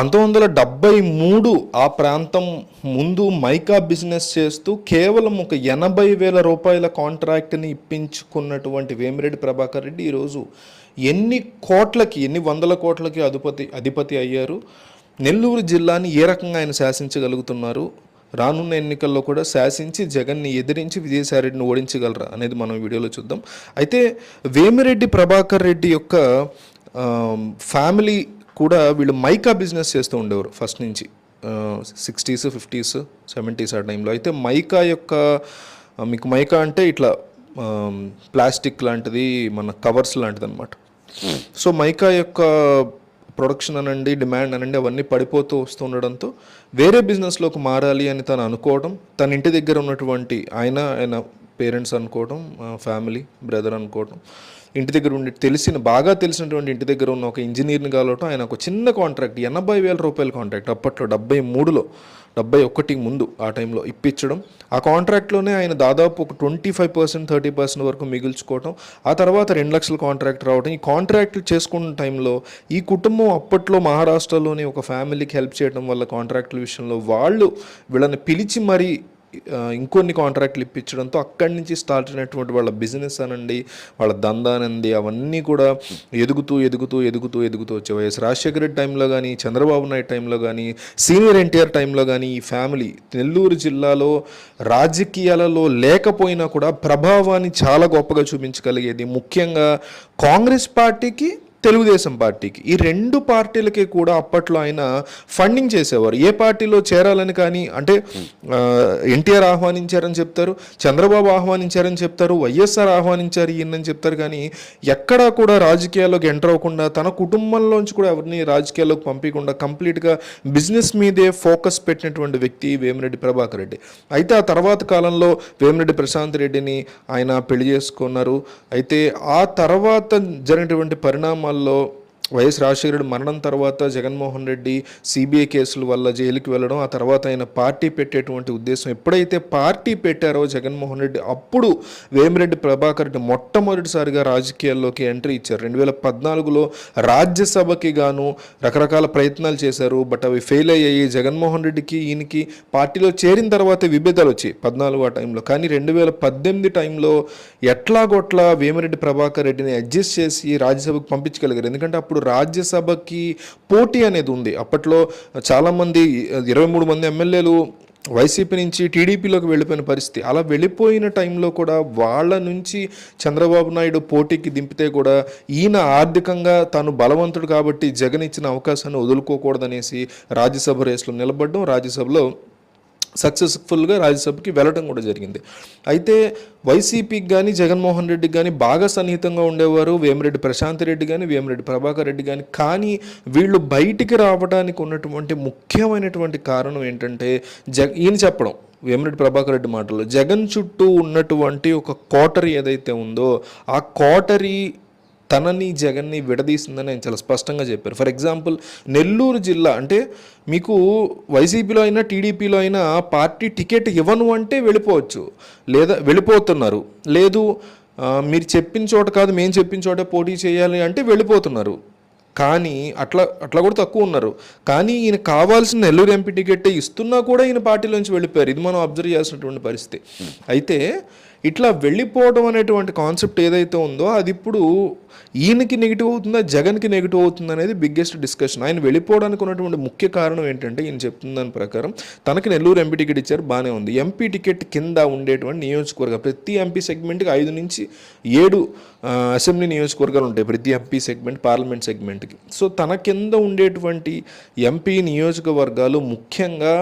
పంతొమ్మిది వందల డెబ్బై మూడు ఆ ప్రాంతం ముందు మైకా బిజినెస్ చేస్తూ కేవలం ఒక ఎనభై వేల రూపాయల కాంట్రాక్ట్ని ఇప్పించుకున్నటువంటి వేమిరెడ్డి ప్రభాకర్ రెడ్డి ఈరోజు ఎన్ని కోట్లకి ఎన్ని వందల కోట్లకి అధిపతి అధిపతి అయ్యారు. నెల్లూరు జిల్లాని ఏ రకంగా ఆయన శాసించగలుగుతున్నారు? రానున్న ఎన్నికల్లో కూడా శాసించి జగన్ని ఎదిరించి విజయసాయిరెడ్డిని ఓడించగలరా అనేది మనం వీడియోలో చూద్దాం. అయితే వేమిరెడ్డి ప్రభాకర్ రెడ్డి యొక్క ఫ్యామిలీ కూడా వీళ్ళు మైకా బిజినెస్ చేస్తూ ఉండేవారు ఫస్ట్ నుంచి. సిక్స్టీస్ ఫిఫ్టీస్ సెవెంటీస్ ఆ టైంలో. అయితే మైకా యొక్క మీకు మైకా అంటే ఇట్లా ప్లాస్టిక్ లాంటిది మన కవర్స్ లాంటిది అనమాట సో మైకా యొక్క ప్రొడక్షన్ అనండి డిమాండ్ అనండి అవన్నీ పడిపోతూ వస్తుండడంతో వేరే బిజినెస్లోకి మారాలి అని తను అనుకోవడం తన ఇంటి దగ్గర ఉన్నటువంటి ఆయన ఆయన పేరెంట్స్ అనుకోవడం ఫ్యామిలీ బ్రదర్ అనుకోవడం ఇంటి దగ్గర ఉండి తెలిసిన బాగా తెలిసినటువంటి ఇంటి దగ్గర ఉన్న ఒక ఇంజనీర్ని కలవటం ఆయన ఒక చిన్న కాంట్రాక్ట్ ఎనభై వేల రూపాయల కాంట్రాక్ట్ అప్పట్లో డెబ్బై మూడులో డెబ్బై ఒకటి ముందు ఆ టైంలో ఇప్పించడం ఆ కాంట్రాక్ట్లోనే ఆయన దాదాపు ఒక twenty five percent thirty percent వరకు మిగుల్చుకోవటం. ఆ తర్వాత రెండు లక్షల కాంట్రాక్ట్ రావడం ఈ కాంట్రాక్ట్లు చేసుకున్న టైంలో ఈ కుటుంబం అప్పట్లో మహారాష్ట్రలోని ఒక ఫ్యామిలీకి హెల్ప్ చేయడం వల్ల కాంట్రాక్టుల విషయంలో వాళ్ళు వీళ్ళని పిలిచి మరీ ఇంకొన్ని కాంట్రాక్ట్లు ఇప్పించడంతో అక్కడి నుంచి స్టార్ట్ అయినటువంటి వాళ్ళ బిజినెస్ అనండి వాళ్ళ దందానండి అవన్నీ కూడా ఎదుగుతూ ఎదుగుతూ ఎదుగుతూ ఎదుగుతూ వచ్చే వైఎస్ రాజశేఖర రెడ్డి టైంలో కానీ చంద్రబాబు నాయుడు టైంలో కానీ సీనియర్ ఎన్టీఆర్ టైంలో కానీ ఈ ఫ్యామిలీ నెల్లూరు జిల్లాలో రాజకీయాలలో లేకపోయినా కూడా ప్రభావాన్ని చాలా గొప్పగా చూపించగలిగేది. ముఖ్యంగా కాంగ్రెస్ పార్టీకి తెలుగుదేశం పార్టీకి. ఈ రెండు పార్టీలకి కూడా అప్పట్లో ఆయన ఫండింగ్ చేసేవారు. ఏ పార్టీలో చేరాలని కానీ అంటే ఎన్టీఆర్ ఆహ్వానించారని చెప్తారు చంద్రబాబు ఆహ్వానించారని చెప్తారు వైఎస్ఆర్ ఆహ్వానించారు ఈయనని చెప్తారు. కానీ ఎక్కడా కూడా రాజకీయాల్లోకి ఎంటర్ అవ్వకుండా తన కుటుంబంలోంచి కూడా ఎవరిని రాజకీయాల్లోకి పంపించకుండా కంప్లీట్గా బిజినెస్ మీదే ఫోకస్ పెట్టినటువంటి వ్యక్తి వేమిరెడ్డి ప్రభాకర్ రెడ్డి. అయితే ఆ తర్వాత కాలంలో వేమిరెడ్డి ప్రశాంత్ రెడ్డిని ఆయన పెళ్ళి చేసుకున్నారు. అయితే ఆ తర్వాత జరిగినటువంటి పరిణామాల్లో వైఎస్ రాజశేఖరుడు మరణం తర్వాత జగన్మోహన్ రెడ్డి సిబిఐ కేసుల వల్ల జైలుకి వెళ్ళడం ఆ తర్వాత ఆయన పార్టీ పెట్టేటువంటి ఉద్దేశం ఎప్పుడైతే పార్టీ పెట్టారో జగన్మోహన్ రెడ్డి అప్పుడు వేమిరెడ్డి ప్రభాకర్ రెడ్డి మొట్టమొదటిసారిగా రాజకీయాల్లోకి ఎంట్రీ ఇచ్చారు. రెండు వేల పద్నాలుగులో రాజ్యసభకి గాను రకరకాల ప్రయత్నాలు చేశారు బట్ అవి ఫెయిల్ అయ్యాయి. జగన్మోహన్ రెడ్డికి ఈయనకి పార్టీలో చేరిన తర్వాత విభేదాలు వచ్చాయి పద్నాలుగు ఆ టైంలో. కానీ రెండు వేల పద్దెనిమిది టైంలో ఎట్లాగొట్లా వేమిరెడ్డి ప్రభాకర్ రెడ్డిని అడ్జస్ట్ చేసి రాజ్యసభకు పంపించగలిగారు. ఎందుకంటే అప్పుడు రాజ్యసభకి పోటీ అనేది ఉంది. అప్పట్లో చాలామంది ఇరవై మూడు మంది ఎమ్మెల్యేలు వైసీపీ నుంచి టీడీపీలోకి వెళ్ళిపోయిన పరిస్థితి. అలా వెళ్ళిపోయిన టైంలో కూడా వాళ్ళ నుంచి చంద్రబాబు నాయుడు పోటీకి దింపితే కూడా ఈయన ఆర్థికంగా తాను బలవంతుడు కాబట్టి జగన్ ఇచ్చిన అవకాశాన్ని వదులుకోకూడదనేసి రాజ్యసభ రేసులో నిలబడడం రాజ్యసభలో సక్సెస్ఫుల్గా రాజ్యసభకి వెళ్ళడం కూడా జరిగింది. అయితే వైసీపీకి కానీ జగన్మోహన్ రెడ్డికి కానీ బాగా సన్నిహితంగా ఉండేవారు వేమిరెడ్డి ప్రశాంత్ రెడ్డి కానీ వేమిరెడ్డి ప్రభాకర్ రెడ్డి కానీ కానీ వీళ్ళు బయటికి రావడానికి ఉన్నటువంటి ముఖ్యమైనటువంటి కారణం ఏంటంటే జగ ఈయన చెప్పడం వేమిరెడ్డి ప్రభాకర్ రెడ్డి మాటల్లో జగన్ చుట్టూ ఉన్నటువంటి ఒక కోటరీ ఏదైతే ఉందో ఆ కోటరీ తనని జగన్ని విడదీసిందని ఆయన చాలా స్పష్టంగా చెప్పారు. ఫర్ ఎగ్జాంపుల్ నెల్లూరు జిల్లా అంటే మీకు వైసీపీలో అయినా టీడీపీలో అయినా పార్టీ టికెట్ ఇవ్వను అంటే వెళ్ళిపోవచ్చు. లేదా వెళ్ళిపోతున్నారు. లేదు మీరు చెప్పిన చోట కాదు మేము చెప్పిన చోట పోటీ చేయాలి అంటే వెళ్ళిపోతున్నారు. కానీ అట్లా అట్లా కూడా తక్కువ ఉన్నారు. కానీ ఈయన కావాల్సిన నెల్లూరు ఎంపీ టికెట్ ఇస్తున్నా కూడా ఈయన పార్టీలోంచి వెళ్ళిపోయారు. ఇది మనం అబ్జర్వ్ చేసినటువంటి పరిస్థితి. అయితే ఇట్లా వెళ్ళిపోవడం అనేటువంటి కాన్సెప్ట్ ఏదైతే ఉందో అది ఇప్పుడు ఈయనకి నెగిటివ్ అవుతుందా జగన్కి నెగిటివ్ అవుతుందా అనేది బిగ్గెస్ట్ డిస్కషన్ ఆయన వెళ్ళిపోవడానికి ఉన్నటువంటి ముఖ్య కారణం ఏంటంటే ఈయన చెప్తున్న దాని ప్రకారం తనకి నెల్లూరు ఎంపీ టికెట్ ఇచ్చారు బాగానే ఉంది. ఎంపీ టికెట్ కింద ఉండేటువంటి నియోజకవర్గం ప్రతి ఎంపీ సెగ్మెంట్కి ఐదు నుంచి ఏడు అసెంబ్లీ నియోజకవర్గాలు ఉంటాయి ప్రతి ఎంపీ సెగ్మెంట్ పార్లమెంట్ సెగ్మెంట్కి సో తన కింద ఉండేటువంటి ఎంపీ నియోజకవర్గాలు ముఖ్యంగా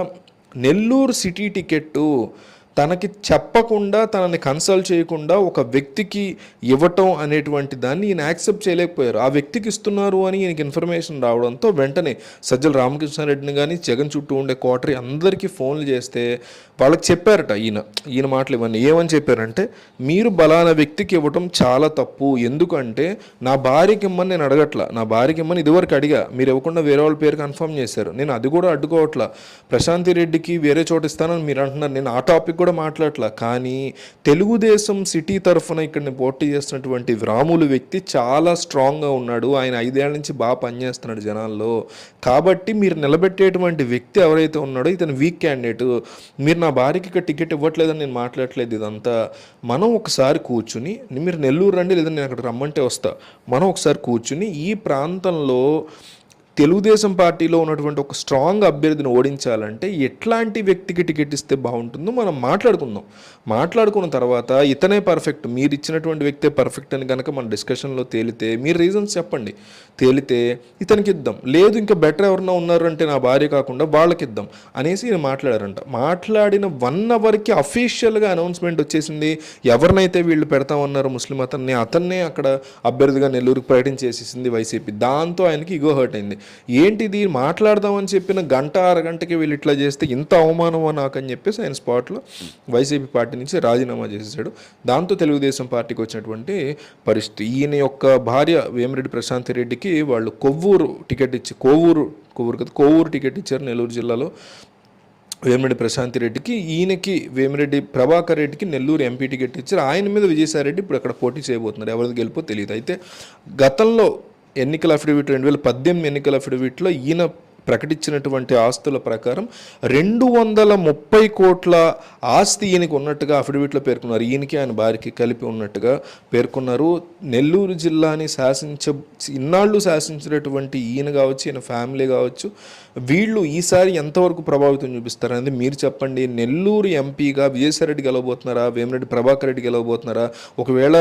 నెల్లూరు సిటీ టికెట్టు తనకి చెప్పకుండా తనని కన్సల్ట్ చేయకుండా ఒక వ్యక్తికి ఇవ్వటం అనేటువంటి దాన్ని ఈయన యాక్సెప్ట్ చేయలేకపోయారు. ఆ వ్యక్తికి ఇస్తున్నారు అని ఈయనకి ఇన్ఫర్మేషన్ రావడంతో వెంటనే సజ్జల రామకృష్ణారెడ్డిని కానీ జగన్ చుట్టూ ఉండే కోటరీ అందరికీ ఫోన్లు చేస్తే వాళ్ళకి చెప్పారట ఈయన ఈయన మాటలు ఇవన్నీ. ఏమని చెప్పారంటే మీరు బలానా వ్యక్తికి ఇవ్వటం చాలా తప్పు. ఎందుకంటే నా భార్యకి ఇమ్మని నేను అడగట్లా. నా భార్యకి ఇమ్మని ఇదివరకు అడిగా. మీరు ఇవ్వకుండా వేరే వాళ్ళ పేరు కన్ఫర్మ్ చేశారు. నేను అది కూడా అడ్డుకోవట్లా. ప్రశాంతి రెడ్డికి వేరే చోట ఇస్తానని మీరు అంటున్నారు. నేను ఆ టాపిక్ కూడా కూడా మాట్లాడట్లా కానీ తెలుగుదేశం సిటీ తరఫున ఇక్కడ పోటీ చేస్తున్నటువంటి రాములు వ్యక్తి చాలా స్ట్రాంగ్గా ఉన్నాడు. ఆయన ఐదేళ్ళ నుంచి బాగా పనిచేస్తున్నాడు జనాల్లో. కాబట్టి మీరు నిలబెట్టేటువంటి వ్యక్తి ఎవరైతే ఉన్నాడో ఇతను వీక్ క్యాండిడేట్. మీరు నా భార్యకి ఇక్కడ టికెట్ ఇవ్వట్లేదని నేను మాట్లాడట్లేదు ఇదంతా. మనం ఒకసారి కూర్చుని మీరు నెల్లూరు రండి లేదా నేను అక్కడ రమ్మంటే వస్తా. మనం ఒకసారి కూర్చుని ఈ ప్రాంతంలో తెలుగుదేశం పార్టీలో ఉన్నటువంటి ఒక స్ట్రాంగ్ అభ్యర్థిని ఓడించాలంటే ఎట్లాంటి వ్యక్తికి టికెట్ ఇస్తే బాగుంటుందో మనం మాట్లాడుకుందాం. మాట్లాడుకున్న తర్వాత ఇతనే పర్ఫెక్ట్ మీరు ఇచ్చినటువంటి వ్యక్తే పర్ఫెక్ట్ అని కనుక మన డిస్కషన్లో తేలితే మీరు రీజన్స్ చెప్పండి. తేలితే ఇతనికి ఇద్దాం. లేదు ఇంకా బెటర్ ఎవరన్నా ఉన్నారు అంటే నా భార్య కాకుండా వాళ్ళకి ఇద్దాం అనేసి నేను మాట్లాడారంట. మాట్లాడిన వన్ అవర్కి అఫీషియల్గా అనౌన్స్మెంట్ వచ్చేసింది. ఎవరినైతే వీళ్ళు పెడతామన్నారో ముస్లిం అతన్ని అతన్నే అక్కడ అభ్యర్థిగా నెల్లూరుకి ప్రకటించేసేసింది వైసీపీ. దాంతో ఆయనకి ఇగో హర్ట్ అయింది. ఏంటిది మాట్లాడదామని చెప్పిన గంట అరగంటకి వీళ్ళు ఇట్లా చేస్తే ఇంత అవమానమా నాకని చెప్పేసి ఆయన స్పాట్లో వైసీపీ పార్టీ నుంచి రాజీనామా చేసేసాడు దాంతో తెలుగుదేశం పార్టీకి వచ్చినటువంటి పరిస్థితి. ఈయన యొక్క భార్య వేమిరెడ్డి ప్రశాంత్ రెడ్డికి వాళ్ళు కొవ్వూరు టికెట్ ఇచ్చి కోవూరు కొవ్వూరు కదా కోవూరు టికెట్ ఇచ్చారు నెల్లూరు జిల్లాలో. వేమిరెడ్డి ప్రశాంత్ రెడ్డికి ఈయనకి వేమిరెడ్డి ప్రభాకర్ రెడ్డికి నెల్లూరు ఎంపీ టికెట్ ఇచ్చారు. ఆయన మీద విజయసాయిరెడ్డి ఇప్పుడు అక్కడ పోటీ చేయబోతున్నారు. ఎవరిది గెలిపో తెలియదు అయితే గతంలో ఎన్నికల అఫిడవిట్ రెండు వేల పద్దెనిమిది ఎన్నికల అఫిడవిట్లో ఈయన ప్రకటించినటువంటి ఆస్తుల ప్రకారం రెండు వందల ముప్పై కోట్ల ఆస్తి ఈయనకి ఉన్నట్టుగా అఫిడవిట్లో పేర్కొన్నారు. ఈయనకి ఆయన భార్యకి కలిపి ఉన్నట్టుగా పేర్కొన్నారు. నెల్లూరు జిల్లాని శాసించ ఇన్నాళ్ళు శాసించినటువంటి ఈయన కావచ్చు ఈయన ఫ్యామిలీ కావచ్చు వీళ్ళు ఈసారి ఎంతవరకు ప్రభావితం చూపిస్తారనేది మీరు చెప్పండి. నెల్లూరు ఎంపీగా విజయసాయిరెడ్డి గెలవబోతున్నారా? వేమిరెడ్డి ప్రభాకర్ రెడ్డి గెలవబోతున్నారా? ఒకవేళ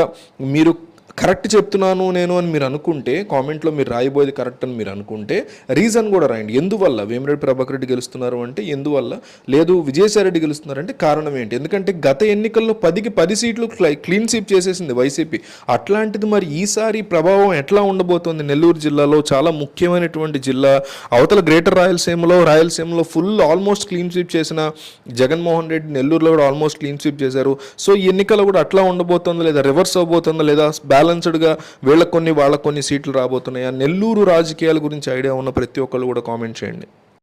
మీరు కరెక్ట్ చెప్తున్నాను నేను అని మీరు అనుకుంటే కామెంట్లో మీరు రాయబోయేది కరెక్ట్ అని మీరు అనుకుంటే రీజన్ కూడా రాయండి. ఎందువల్ల వేమిరెడ్డి ప్రభాకర్ రెడ్డి గెలుస్తున్నారు అంటే ఎందువల్ల? లేదు విజయసాయి రెడ్డి గెలుస్తున్నారంటే కారణం ఏంటి? ఎందుకంటే గత ఎన్నికల్లో పదికి పది సీట్లు క్లై- క్లీన్ స్వీప్ చేసేసింది వైసీపీ. అట్లాంటిది మరి ఈసారి ప్రభావం ఎట్లా ఉండబోతోంది? నెల్లూరు జిల్లాలో చాలా ముఖ్యమైనటువంటి జిల్లా. అవతల గ్రేటర్ రాయలసీమలో రాయలసీమలో ఫుల్ ఆల్మోస్ట్ క్లీన్ స్వీప్ చేసిన జగన్మోహన్ రెడ్డి నెల్లూరులో కూడా ఆల్మోస్ట్ క్లీన్ స్వీప్ చేశారు. సో ఈ ఎన్నికలు కూడా అట్లా ఉండబోతుందా లేదా రివర్స్ అవబోతుందా లేదా బ్యాలెన్స్డ్గా వీళ్ళకి కొన్ని వాళ్ళ కొన్ని సీట్లు రాబోతున్నాయా. నెల్లూరు రాజకీయాల గురించి ఐడియా ఉన్న ప్రతి ఒక్కళ్ళు కూడా కామెంట్ చేయండి.